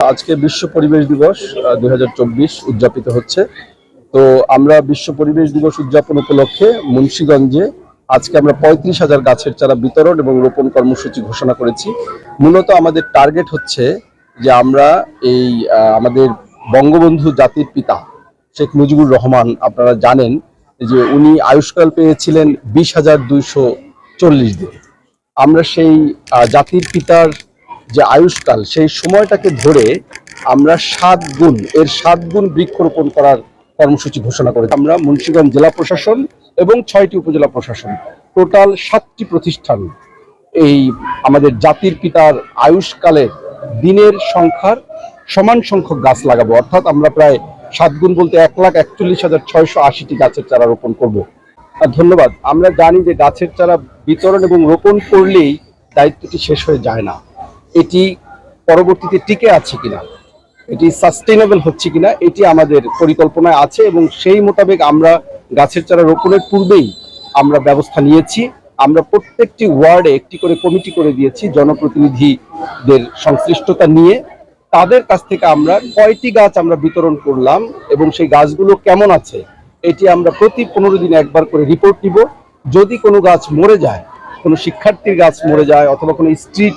আজকে বিশ্ব পরিবেশ দিবস দুই উদযাপিত হচ্ছে। তো আমরা বিশ্ব পরিবেশ দিবস উদযাপন উপলক্ষে মুন্সীগঞ্জে আজকে আমরা পঁয়ত্রিশ হাজার গাছের চারা বিতরণ এবং রোপণ কর্মসূচি ঘোষণা করেছি। মূলত আমাদের টার্গেট হচ্ছে যে আমরা এই আমাদের বঙ্গবন্ধু জাতির পিতা শেখ মুজিবুর রহমান, আপনারা জানেন যে উনি আয়ুষ্কাল পেয়েছিলেন বিশ হাজার দুইশো চল্লিশ দিন। আমরা সেই জাতির পিতার যে আয়ুষ্কাল, সেই সময়টাকে ধরে আমরা সাত গুণ, এর সাত গুণ বৃক্ষরোপণ করার কর্মসূচি ঘোষণা করে আমরা মুন্সিগঞ্জ জেলা প্রশাসন এবং ছয়টি উপজেলা প্রশাসন, টোটাল সাতটি প্রতিষ্ঠান এই আমাদের জাতির পিতার আয়ুষ্কালের দিনের সংখ্যার সমান সংখ্যক গাছ লাগাবো। অর্থাৎ আমরা প্রায় সাত গুণ বলতে এক লাখ একচল্লিশ হাজার ছয়শো আশিটি গাছের চারা রোপণ করব। আর ধন্যবাদ, আমরা জানি যে গাছের চারা বিতরণ এবং রোপণ করলেই দায়িত্বটি শেষ হয়ে যায় না। এটি পরবর্তীতে টিকে আছে কিনা, এটি সাস্টেনেবল হচ্ছে কিনা, এটি আমাদের পরিকল্পনায় আছে এবং সেই মোতাবেক আমরা গাছের চারা রোপণের পূর্বেই আমরা ব্যবস্থা নিয়েছি। আমরা প্রত্যেকটি ওয়ার্ডে একটি করে কমিটি করে দিয়েছি জনপ্রতিনিধিদের সংশ্লিষ্টতা নিয়ে। তাদের কাছ থেকে আমরা কয়টি গাছ আমরা বিতরণ করলাম এবং সেই গাছগুলো কেমন আছে, এটি আমরা প্রতি পনেরো দিনে একবার করে রিপোর্ট নিব। যদি কোনো গাছ মরে যায় কোনো শিক্ষার্থীর গাছ মরে যায় অথবা কোনো স্ট্রিট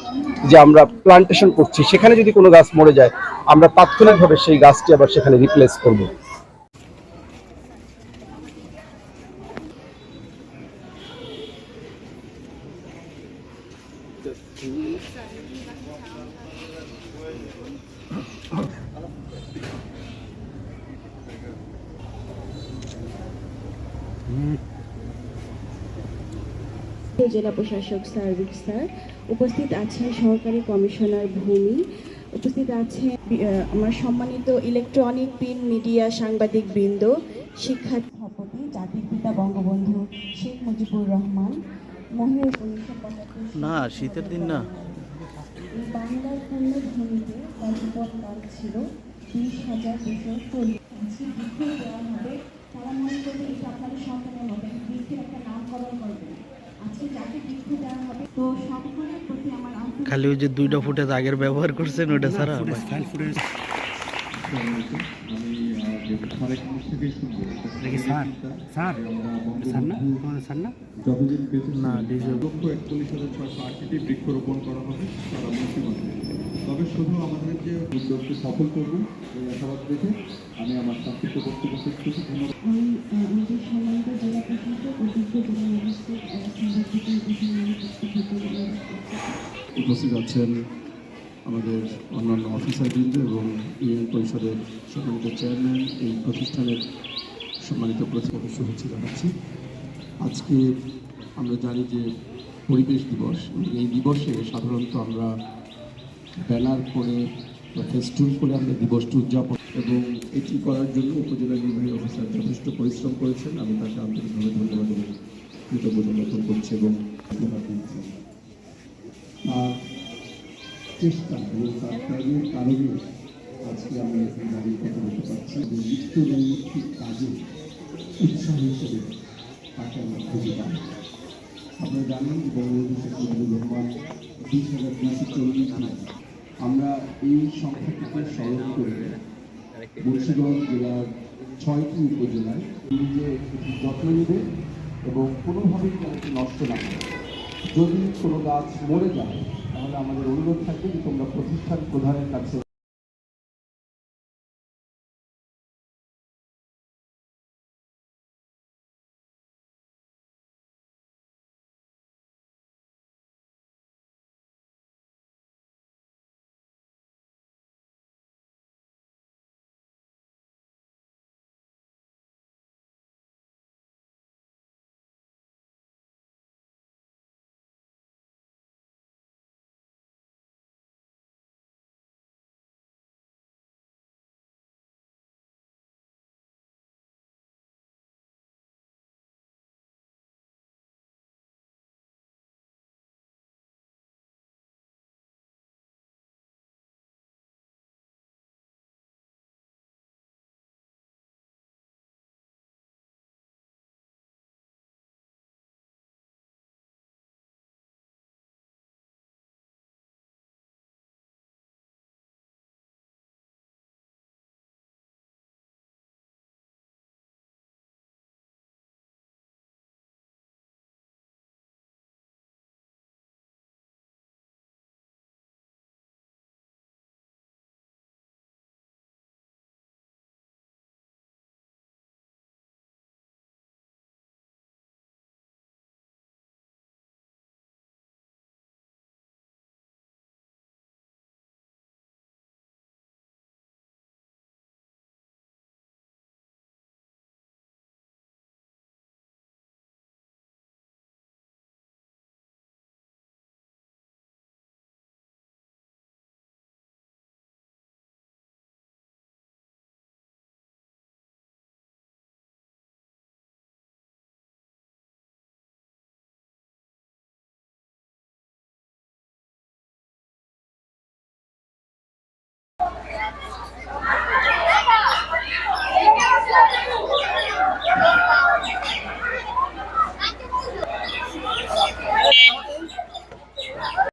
যে আমরা প্লান্টেশন করছি, সেখানে যদি কোনো গাছ মরে যায়, আমরা তাৎক্ষণিকভাবে সেই গাছটি আবার সেখানে রিপ্লেস করব। জেলা প্রশাসক সার্বিক স্যার উপস্থিত আছেন সহকারী কমিশনার ভূমি উপস্থিত আছে আমার সম্মানিত ইলেকট্রনিক প্রিন্ট মিডিয়া সাংবাদিক বৃন্দ শিক্ষা সভাপতি জাতির পিতা বঙ্গবন্ধু শেখ মুজিবুর রহমান না শীতের দিন না। বাংলার তার জীবনকাল ছিল বিশ হাজার দুশো চল্লিশ। বৃদ্ধি দেওয়া হবে তারা মনে করবে এটা আপনাদের সন্তানের হবে বৃদ্ধির একটা নামকরণ করবে। খালি ওই যে দুইটা ফুটেজ আগের ব্যবহার করছেন ওটা ছাড়া দেখি স্যার স্যার স্যার না? বৃক্ষরোপণ করা হবে তবে শুধু আমাদের যে উদ্যোগকে সফল করব এই আশাবাদ রেখে আমি আমার সংক্ষিপ্ত শেষ করছি। ধন্যবাদ। আমাদের সম্মানিত জেলা প্রশাসক জেলা ম্যাজিস্ট্রেট। উপস্থিত আছেন আমাদের অন্যান্য অফিসারবৃন্দ এবং ইউনিয়ন পরিষদের সম্মানিত চেয়ারম্যান। এই প্রতিষ্ঠানের সম্মানিত প্রতিপক্ষ শুভেচ্ছা জানাচ্ছি। আজকে আমরা জানি যে পরিবেশ দিবস এই দিবসে সাধারণত আমরা ব্যানার করে ফেস্টুন করে আমরা দিবসটি উদযাপন এবং এটি করার জন্য উপজেলা নির্বাহী অফিসার যথেষ্ট পরিশ্রম করেছেন। আমি তাকে আন্তরিকভাবে ধন্যবাদ এবং কৃতজ্ঞতা জ্ঞাপন করছি এবং আমরা এখানে আপনারা জানেন বঙ্গবন্ধু শেখ মুজিবুর রহমান বিশ হাজার দুশো চল্লিশ আমরা এই সংখ্যাটিকে স্মরণ করে মুন্সিগঞ্জ জেলার ছয়টি উপজেলায় নিজে যত্ন নেবে এবং কোনোভাবেই তাদেরকে নষ্ট না করে যদি কোনো গাছ মরে যায়, তাহলে আমাদের অনুরোধ থাকবে যে তোমরা প্রতিষ্ঠান প্রধানের কাছে